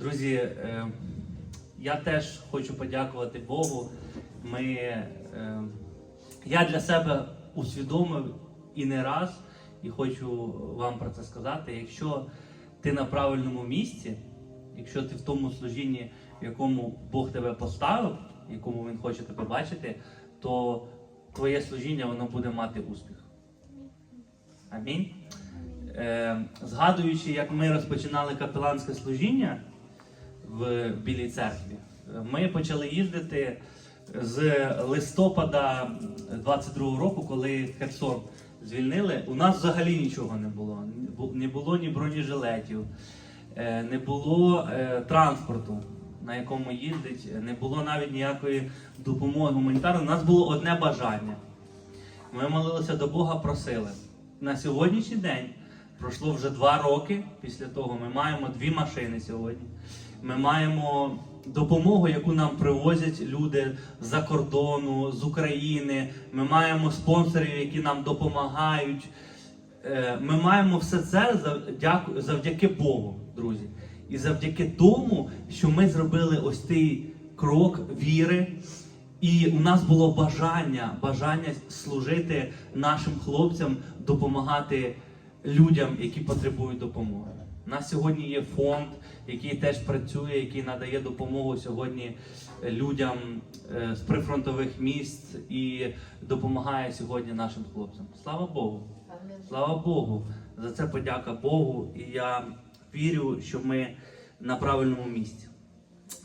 Друзі, е, я теж хочу подякувати Богу. Ми, е, я для себе усвідомив і не раз, і хочу вам про це сказати. Якщо ти на правильному місці, якщо ти в тому служінні, в якому Бог тебе поставив, якому Він хоче тебе бачити, то твоє служіння воно буде мати успіх. Амінь. Е, згадуючи, як ми розпочинали капеланське служіння в Білій церкві, ми почали їздити з листопада 22-го року, коли Херсон звільнили. У нас взагалі нічого не було. Не було ні бронежилетів, е, не було е, транспорту, на якому їздить, не було навіть ніякої допомоги гуманітарної. У нас було одне бажання. Ми молилися до Бога, просили. На сьогоднішній день пройшло вже два роки після того. Ми маємо дві машини сьогодні. Ми маємо допомогу, яку нам привозять люди з-за кордону, з України. Ми маємо спонсорів, які нам допомагають. Е, Ми маємо все це завдяки Богу, друзі. І завдяки тому, що ми зробили ось цей крок віри. І у нас було бажання, бажання служити нашим хлопцям, допомагати людям, які потребують допомоги. У нас сьогодні є фонд, який теж працює, який надає допомогу сьогодні людям е, з прифронтових міст і допомагає сьогодні нашим хлопцям. Слава Богу! Слава Богу! За це подяка Богу. І я вірю, що ми на правильному місці.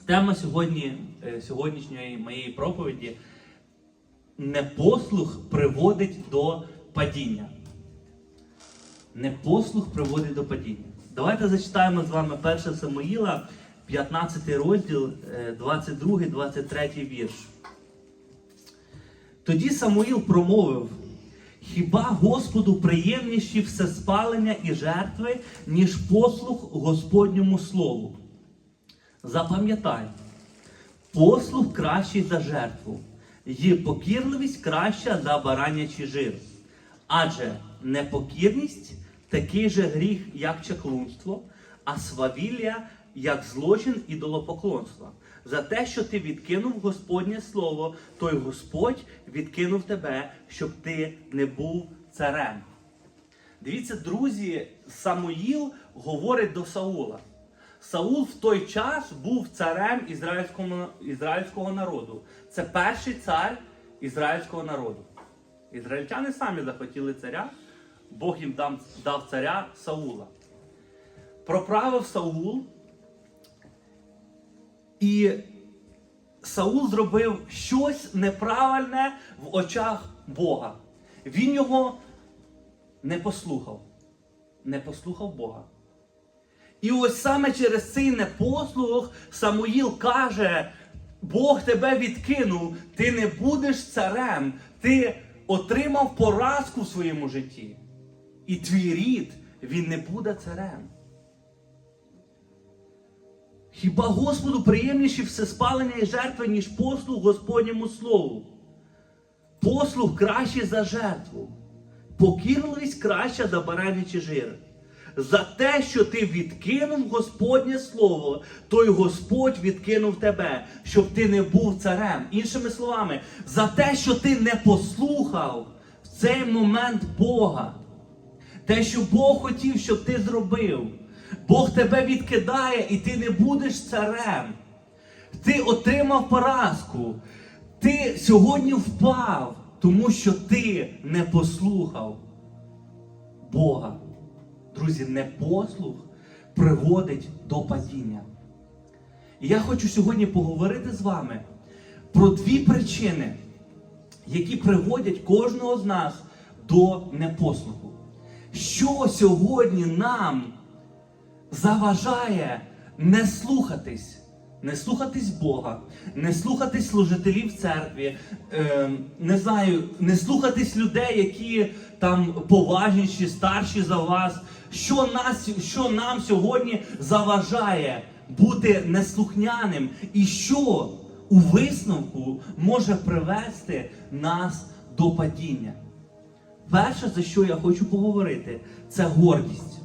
Тема сьогодні, е, сьогоднішньої моєї проповіді непослух приводить до падіння. Непослух приводить до падіння. Давайте зачитаємо з вами 1 Самуїла, 15 розділ, 22-23 вірш. Тоді Самуїл промовив: Хіба Господу приємніші все спалення і жертви, ніж послух Господньому слову? Запам'ятай, послух кращий за жертву, і покірливість краща за баранячий жир. Адже непокірність такий же гріх, як чаклунство, а свавілля, як злочин ідолопоклонства. За те, що ти відкинув Господнє слово, той Господь відкинув тебе, щоб ти не був царем. Дивіться, друзі, Самуїл говорить до Саула. Саул в той час був царем ізраїльського, ізраїльського народу. Це перший цар ізраїльського народу. Ізраїльтяни самі захотіли царя, Бог їм дав, дав царя Саула. Проправив Саул, і Саул зробив щось неправильне в очах Бога. Він його не послухав. Не послухав Бога. І ось саме через цей непослух Самуїл каже: Бог тебе відкинув, ти не будеш царем, ти отримав поразку в своєму житті. І твій рід, він не буде царем. Хіба Господу приємніші все спалення і жертви, ніж послуг Господньому Слову? Послуг кращий за жертву, покірливість краща за баранячий жир. За те, що ти відкинув Господнє Слово, той Господь відкинув тебе, щоб ти не був царем. Іншими словами, за те, що ти не послухав в цей момент Бога, те, що Бог хотів, щоб ти зробив. Бог тебе відкидає, і ти не будеш царем. Ти отримав поразку. Ти сьогодні впав, тому що ти не послухав Бога. Друзі, непослух приводить до падіння. І я хочу сьогодні поговорити з вами про дві причини, які приводять кожного з нас до непослуху. Що сьогодні нам заважає не слухатись, не слухатись Бога, не слухатись служителів церкві, е, не знаю, не слухатись людей, які там поважніші, старші за вас. Що, нас, що нам сьогодні заважає бути неслухняним, і що у висновку може привести нас до падіння? Перше, за що я хочу поговорити, це гордість.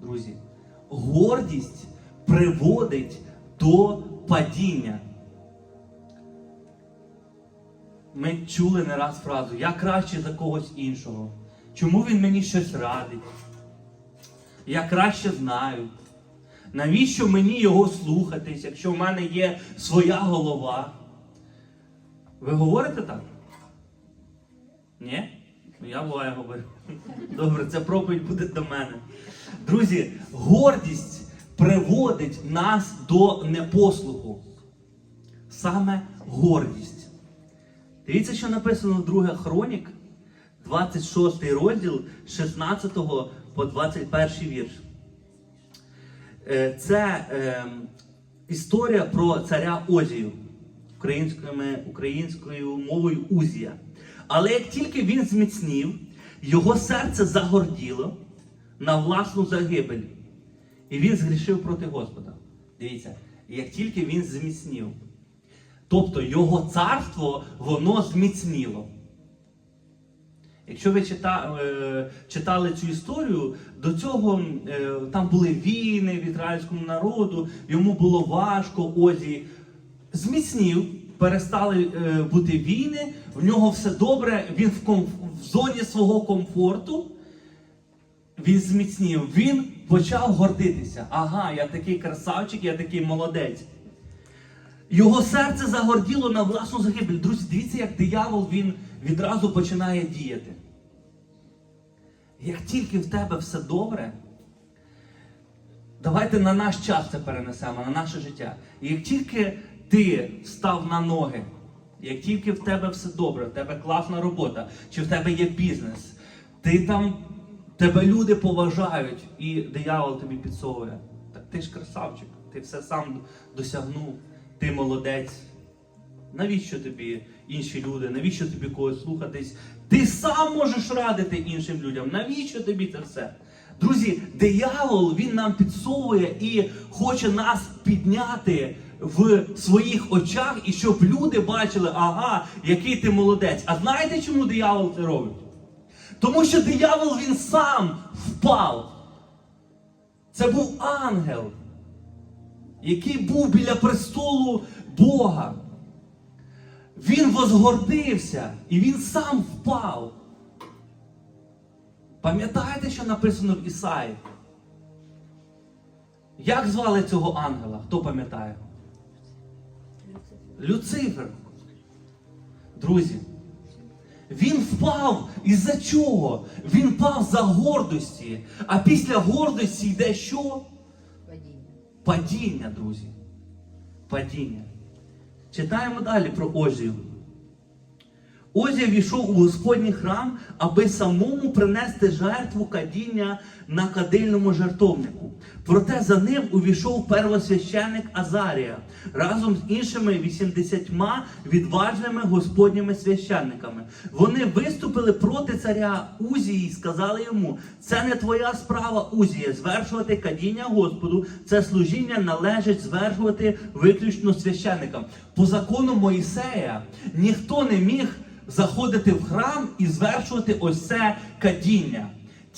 Друзі, гордість приводить до падіння. Ми чули не раз фразу Я краще за когось іншого. Чому він мені щось радить? Я краще знаю. Навіщо мені його слухатись, якщо в мене є своя голова? Ви говорите так? Ні? Ну, Я буває говорю. Добре, ця проповідь буде до мене. Друзі, гордість приводить нас до непослуху. Саме гордість. Дивіться, що написано в 2 Хронік, 26 розділ, 16 по 21 вірш. Е, Це е, історія про царя Озію українською, українською мовою Узія. Але як тільки він зміцнів, його серце загорділо на власну загибель. І він згрішив проти Господа. Дивіться, як тільки він зміцнів. Тобто його царство, воно зміцніло. Якщо ви е, читали цю історію, до цього е, там були війни в ізраїльському народу, йому було важко, Озі зміцнів, перестали е, бути війни, в нього все добре, він в, ком, в зоні свого комфорту, він зміцнів, він почав гордитися. Ага, я такий красавчик, я такий молодець. Його серце загорділо на власну загибель. Друзі, дивіться, як диявол він відразу починає діяти. Як тільки в тебе все добре, давайте на наш час це перенесемо, на наше життя. І як тільки ти став на ноги, як тільки в тебе все добре, в тебе класна робота, чи в тебе є бізнес, ти там, тебе люди поважають, і диявол тобі підсовує. Так ти ж красавчик, ти все сам досягнув, ти молодець. Навіщо тобі інші люди? Навіщо тобі когось слухатись? Ти сам можеш радити іншим людям. Навіщо тобі це все? Друзі, диявол він нам підсовує і хоче нас підняти в своїх очах, і щоб люди бачили, ага, який ти молодець. А знаєте, чому диявол це робить? Тому що диявол він сам впав. Це був ангел, який був біля престолу Бога. Він возгордився і він сам впав. Пам'ятаєте, що написано в Ісаї? Як звали цього ангела? Хто пам'ятає? Люцифер. Друзі, він впав із-за чого? Він впав за гордості. А після гордості йде що? Падіння. Падіння, друзі. Падіння. Читаємо далі про Озію. Озія війшов у Господній храм, аби самому принести жертву кадіння на кадильному жертовнику. Проте за ним увійшов первосвященник Азарія разом з іншими 80 відважними господніми священниками. Вони виступили проти царя Узії і сказали йому: це не твоя справа, Узія, звершувати кадіння Господу. Це служіння належить звершувати виключно священникам. По закону Моїсея ніхто не міг заходити в храм і звершувати ось це кадіння.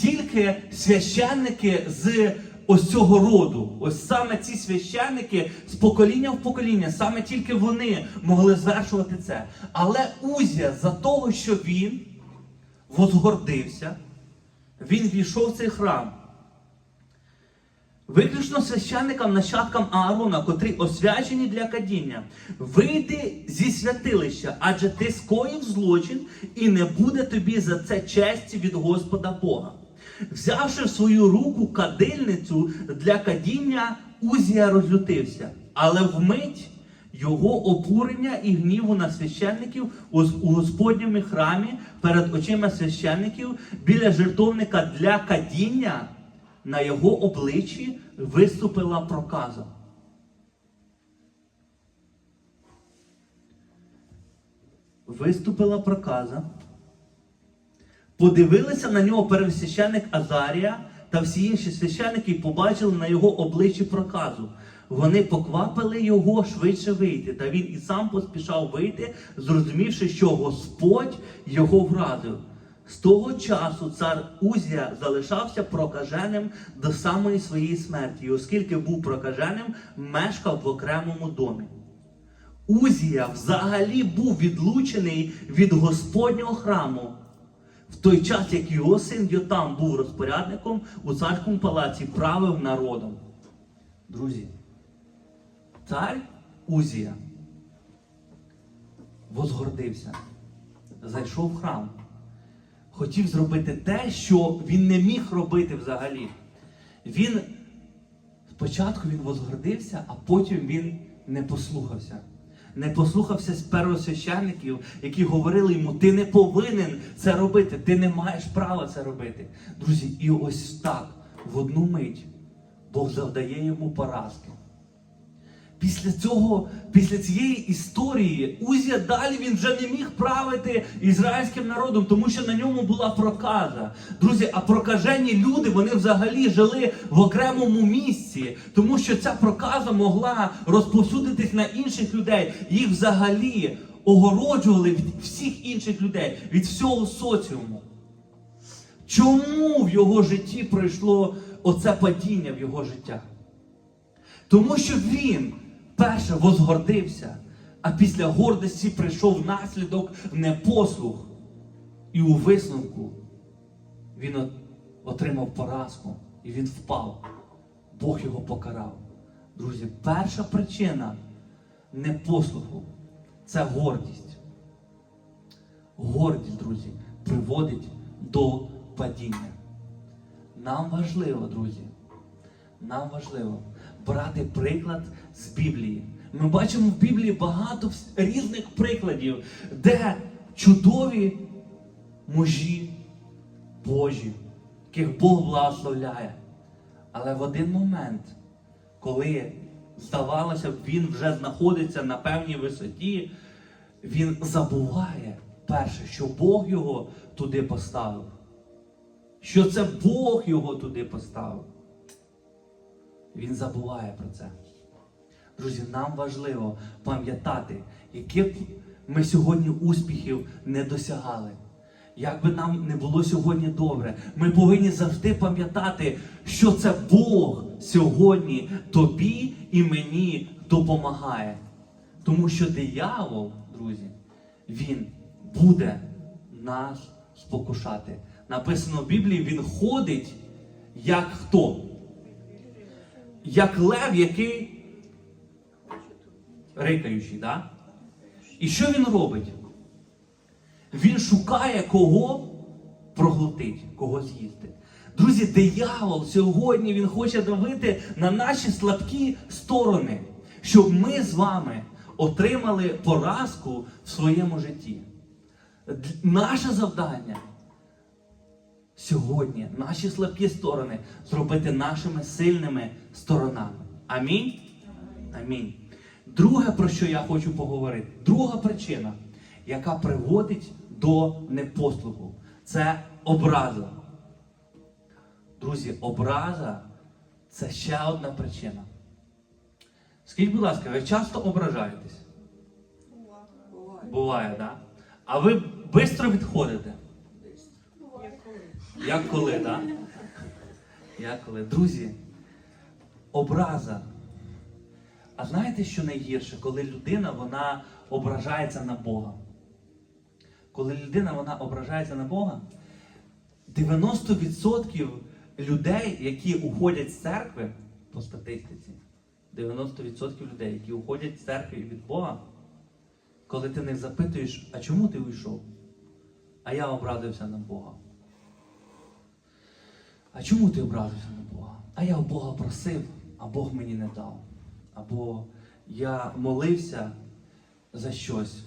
Тільки священники з ось цього роду, ось саме ці священники з покоління в покоління, саме тільки вони могли звершувати це. Але Узія за того, що він возгордився, він війшов в цей храм. Виключно священникам, нащадкам Аарона, котрі освячені для кадіння, вийди зі святилища, адже ти скоїв злочин, і не буде тобі за це честі від Господа Бога. Взявши в свою руку кадильницю для кадіння, Узія розлютився, але вмить його обурення і гніву на священників у Господньому храмі перед очима священників біля жертовника для кадіння на його обличчі виступила проказа. Виступила проказа. Подивилися на нього первосвященник Азарія та всі інші священники і побачили на його обличчі проказу. Вони поквапили його швидше вийти, та він і сам поспішав вийти, зрозумівши, що Господь його вразив. З того часу цар Узія залишався прокаженим до самої своєї смерті, і оскільки був прокаженим, мешкав в окремому домі. Узія взагалі був відлучений від Господнього храму в той час, як його син Йотам був розпорядником у царському палаці, правив народом. Друзі, цар Узія возгордився, зайшов в храм, хотів зробити те, що він не міг робити взагалі. Він спочатку він возгордився, а потім він не послухався. Не послухався з первосвященників, які говорили йому, ти не повинен це робити, ти не маєш права це робити. Друзі, і ось так, в одну мить, Бог завдає йому поразки. Після цього, після цієї історії, Узія далі він вже не міг правити ізраїльським народом, тому що на ньому була проказа. Друзі, а прокажені люди вони взагалі жили в окремому місці, тому що ця проказа могла розповсюдитись на інших людей. Їх взагалі огороджували від всіх інших людей, від всього соціуму. Чому в його житті пройшло оце падіння в його життя? Тому що він перше возгордився, а після гордості прийшов наслідок непослух. І у висновку він отримав поразку і він впав. Бог його покарав. Друзі, перша причина непослуху це гордість. Гордість, друзі, приводить до падіння. Нам важливо, друзі, нам важливо брати приклад з Біблії. Ми бачимо в Біблії багато різних прикладів, де чудові мужі Божі, яких Бог благословляє. Але в один момент, коли здавалося він вже знаходиться на певній висоті, він забуває перше, що Бог його туди поставив. Що це Бог його туди поставив. Він забуває про це. Друзі, нам важливо пам'ятати, які б ми сьогодні успіхів не досягали. Як би нам не було сьогодні добре, ми повинні завжди пам'ятати, що це Бог сьогодні тобі і мені допомагає. Тому що диявол, друзі, він буде нас спокушати. Написано в Біблії, він ходить як хто? Як лев, який рикаючий, да? І що він робить? Він шукає кого проглотить, кого з'їсти. Друзі, диявол сьогодні він хоче давити на наші слабкі сторони, щоб ми з вами отримали поразку в своєму житті. Наше завдання сьогодні наші слабкі сторони зробити нашими сильними сторонами. Амінь. Амінь. Друге, про що я хочу поговорити, друга причина, яка приводить до непослуху, це образа. Друзі, образа це ще одна причина. Скажіть, будь ласка, ви часто ображаєтесь? Буває, так? Да? А ви швидко відходите? Як коли, так? Як коли. Друзі, образа. А знаєте, що найгірше, коли людина вона ображається на Бога? Коли людина вона ображається на Бога, 90% людей, які уходять з церкви, по статистиці, 90% людей, які уходять з церкви від Бога, коли ти не запитуєш, а чому ти уйшов? А я образився на Бога. А чому ти образився на Бога? А я у Бога просив, а Бог мені не дав. Або я молився за щось,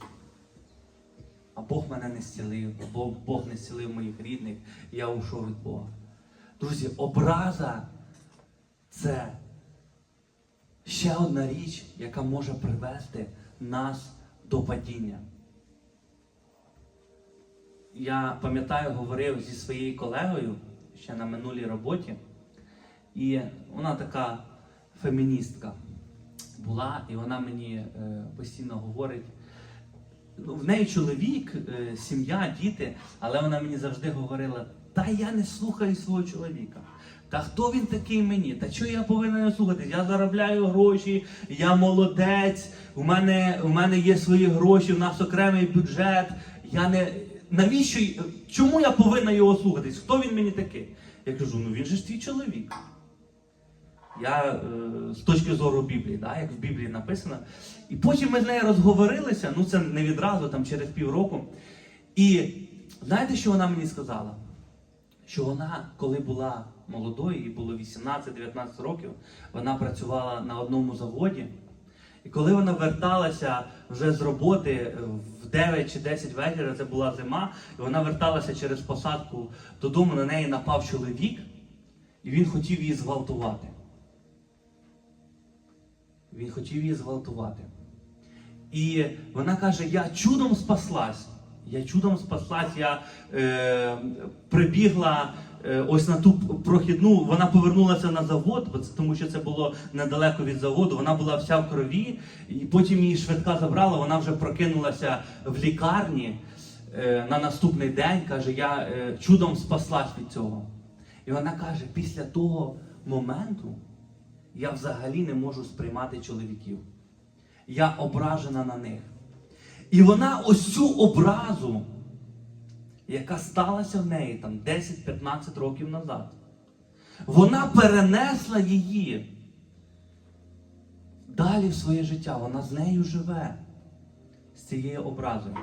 а Бог мене не зцілив, або Бог не зцілив моїх рідних, і я ушов від Бога. Друзі, образа це ще одна річ, яка може привести нас до падіння. Я пам'ятаю, говорив зі своєю колегою ще на минулій роботі, і вона така феміністка була, і вона мені е, постійно говорить: ну, в неї чоловік, е, сім'я, діти, але вона мені завжди говорила: та я не слухаю свого чоловіка. Та хто він такий мені? Та чого я повинен його слухати? Я заробляю гроші, я молодець, у мене, у мене є свої гроші, у нас окремий бюджет. Я не. Навіщо? Чому я повинна його слухатись? Хто він мені такий? Я кажу, ну він же ж твій чоловік. Я е, з точки зору Біблії, да, як в Біблії написано. І потім ми з нею розговорилися, ну це не відразу, там через півроку. І знаєте, що вона мені сказала? Що вона, коли була молодою, їй було 18-19 років, вона працювала на одному заводі. І коли вона верталася вже з роботи е, в 9 чи 10 вечора, це була зима, і вона верталася через посадку додому, на неї напав чоловік, і він хотів її зґвалтувати. Він хотів її зґвалтувати. І вона каже: Я чудом спаслась. Я чудом спаслась, я е, прибігла ось на ту прохідну, вона повернулася на завод, тому що це було недалеко від заводу. Вона була вся в крові, і потім її швидка забрала, вона вже прокинулася в лікарні е, на наступний день. Каже, я е, чудом спаслась від цього. І вона каже: після того моменту я взагалі не можу сприймати чоловіків. Я ображена на них. І вона ось цю образу, яка сталася в неї там 10-15 років назад, вона перенесла її далі в своє життя. Вона з нею живе, з цією образою.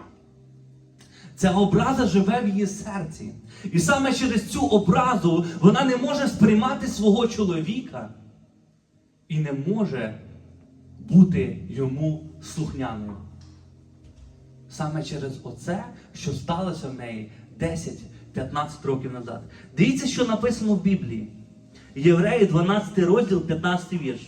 Ця образа живе в її серці. І саме через цю образу вона не може сприймати свого чоловіка і не може бути йому слухняною. Саме через оце, що сталося в неї 10-15 років назад. Дивіться, що написано в Біблії. Євреї 12 розділ, 15 вірш.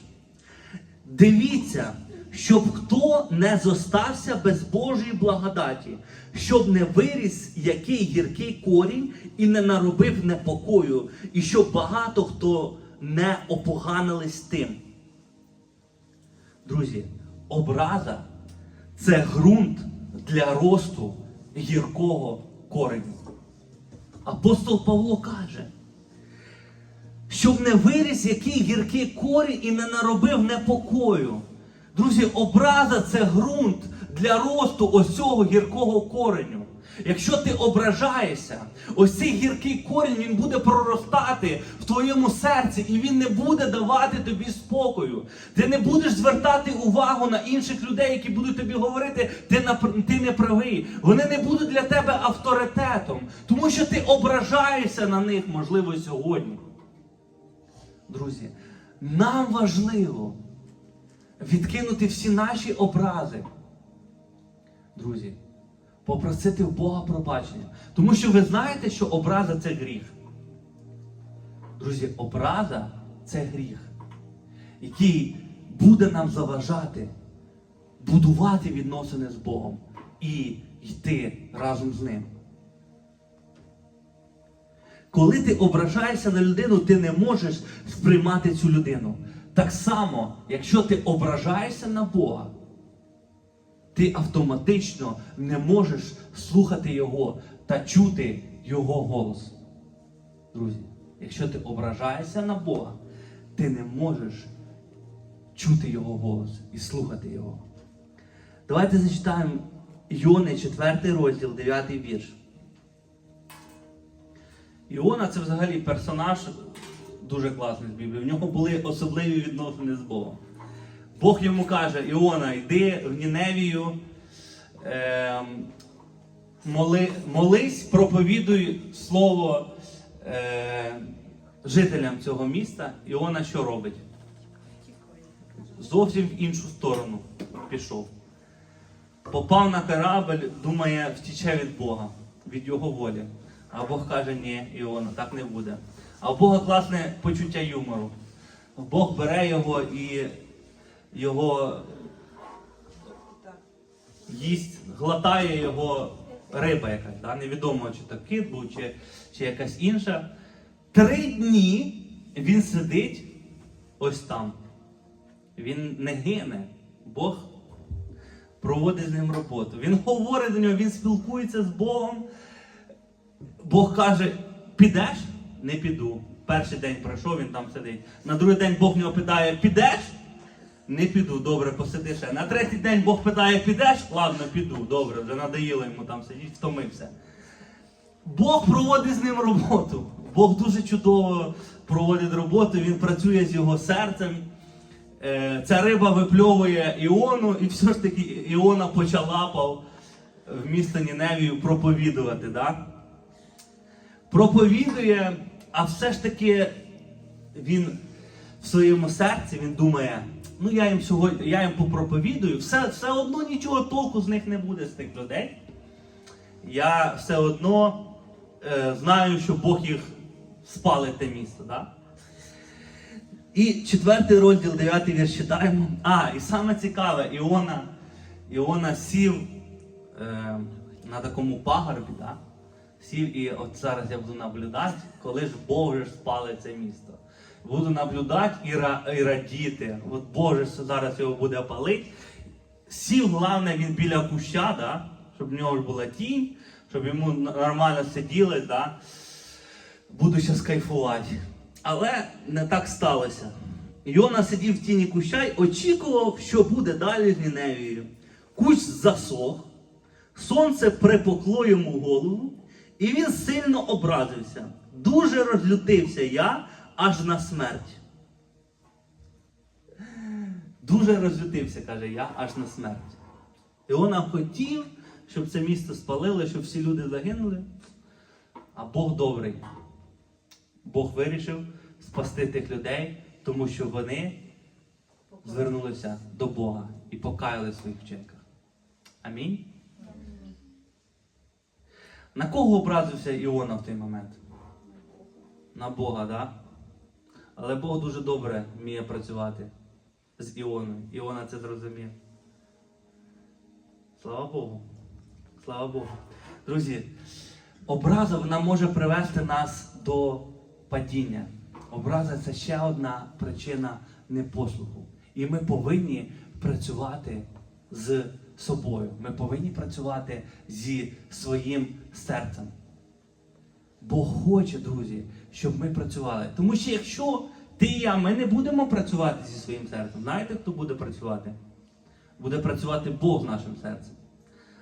Дивіться, щоб хто не зостався без Божої благодаті, щоб не виріс який гіркий корінь і не наробив непокою, і щоб багато хто не опоганились тим. Друзі, образа це ґрунт для росту гіркого кореню. Апостол Павло каже, щоб не виріс який гіркий корінь і не наробив непокою. Друзі, образа це ґрунт для росту ось цього гіркого кореню. Якщо ти ображаєшся, ось цей гіркий корінь він буде проростати в твоєму серці, і він не буде давати тобі спокою. Ти не будеш звертати увагу на інших людей, які будуть тобі говорити, ти, нап- ти не правий. Вони не будуть для тебе авторитетом, тому що ти ображаєшся на них, можливо, сьогодні. Друзі, нам важливо відкинути всі наші образи. Друзі, попросити в Бога пробачення. Тому що ви знаєте, що образа це гріх. Друзі, образа це гріх, який буде нам заважати будувати відносини з Богом і йти разом з ним. Коли ти ображаєшся на людину, ти не можеш сприймати цю людину. Так само, якщо ти ображаєшся на Бога, ти автоматично не можеш слухати Його та чути Його голос. Друзі, якщо ти ображаєшся на Бога, ти не можеш чути Його голос і слухати Його. Давайте зачитаємо Іони 4 розділ, 9 вірш. Іона це взагалі персонаж дуже класний з Біблії. В нього були особливі відносини з Богом. Бог йому каже: Іона, йди в Ніневію, е, моли, молись, проповідуй слово е, жителям цього міста. Іона що робить? Зовсім в іншу сторону пішов. Попав на корабль, думає, втіче від Бога, від його волі. А Бог каже, ні, Іона, так не буде. А у Бога класне почуття юмору. Бог бере його і його їсть, глотає його риба якась, да? невідомо, чи то кит був, чи, чи якась інша. Три дні він сидить ось там. Він не гине. Бог проводить з ним роботу. Він говорить до нього, він спілкується з Богом. Бог каже: підеш? Не піду. Перший день пройшов, він там сидить. На другий день Бог в нього питає: підеш? Не піду, добре, посиди ще. На третій день Бог питає, підеш? Ладно, піду, добре, вже надоїло йому там сидіти, втомився. Бог проводить з ним роботу. Бог дуже чудово проводить роботу, він працює з його серцем. Е, Ця риба випльовує Іону, і все ж таки Іона почалапав в місто Ніневію проповідувати. Да? Проповідує, а все ж таки він в своєму серці він думає, ну я їм сьогодні, я їм попроповідую, все, все одно нічого толку з них не буде з тих людей. Я все одно е, знаю, що Бог їх спалить те місто. Да? І четвертий розділ, дев'ятий вірш читаємо. А, і саме цікаве, Іона, Іона сів е, на такому пагорбі, да? сів і от зараз я буду наблюдати, коли ж Бог ж спалить це місто. Буду наблюдати і, і радіти. От Боже ж зараз його буде палити. Сів, головне, він біля куща, да? щоб в нього ж була тінь, щоб йому нормально сиділось, да? буду зараз кайфувати. Але не так сталося. Йона сидів в тіні куща й очікував, що буде далі з Ніневією. Кущ засох, сонце припекло йому голову, і він сильно образився. Дуже розлютився я аж на смерть. Дуже розлютився, каже я, аж на смерть. Іона хотів, щоб це місто спалили, щоб всі люди загинули. А Бог добрий. Бог вирішив спасти тих людей, тому що вони звернулися до Бога і покаяли в своїх вчинках. Амінь. На кого образився Іона в той момент? На Бога, так? Да? Але Бог дуже добре вміє працювати з Іоною. Іона це зрозумів. Слава Богу. Слава Богу. Друзі, образа вона може привести нас до падіння. Образа це ще одна причина непослуху. І ми повинні працювати з собою. Ми повинні працювати зі своїм серцем. Бог хоче, друзі, щоб ми працювали. Тому що якщо ти і я, ми не будемо працювати зі своїм серцем, знаєте, хто буде працювати? Буде працювати Бог нашим серцем.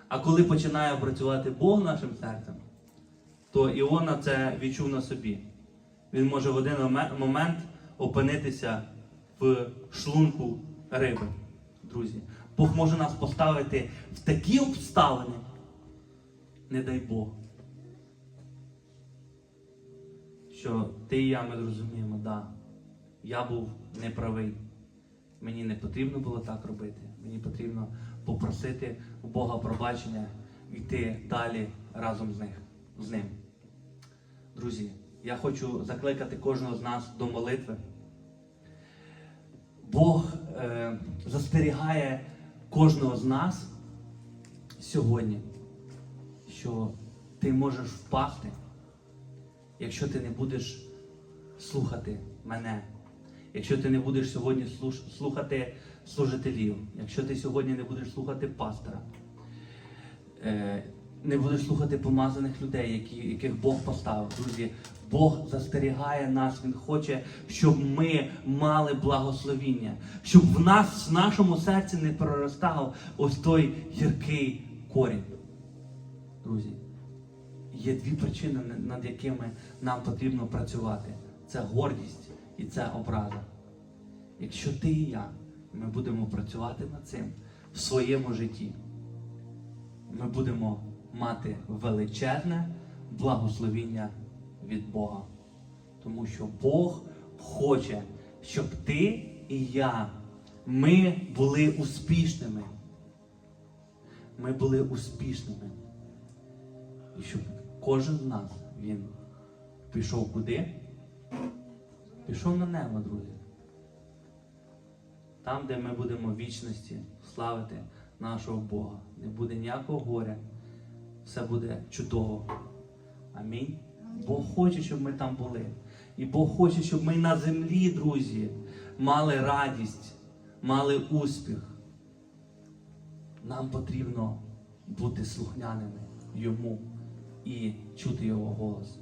А коли починає працювати Бог нашим серцем, то Іона це відчув на собі. Він може в один момент опинитися в шлунку риби, друзі. Бог може нас поставити в такі обставини, не дай Бог. Що ти і я ми зрозуміємо, да, я був неправий. Мені не потрібно було так робити. Мені потрібно попросити у Бога пробачення йти далі разом з, них, з ним. Друзі, я хочу закликати кожного з нас до молитви. Бог е, застерігає кожного з нас сьогодні, що ти можеш впасти, якщо ти не будеш слухати мене, якщо ти не будеш сьогодні слухати служителів, якщо ти сьогодні не будеш слухати пастора, е, не будеш слухати помазаних людей, яких Бог поставив. Друзі, Бог застерігає нас, Він хоче, щоб ми мали благословіння, щоб в нас, в нашому серці не проростав ось той гіркий корінь. Друзі, є дві причини, над якими нам потрібно працювати: це гордість і це образа. Якщо ти і я, ми будемо працювати над цим в своєму житті, ми будемо мати величезне благословіння від Бога. Тому що Бог хоче, щоб ти і я, ми були успішними. Ми були успішними. І щоб кожен з нас він пішов куди? Пішов на небо, друзі. Там, де ми будемо в вічності славити нашого Бога. Не буде ніякого горя. Все буде чудово. Амінь. Бог хоче, щоб ми там були. І Бог хоче, щоб ми на землі, друзі, мали радість, мали успіх. нам потрібно бути слухняними йому і чути його голос.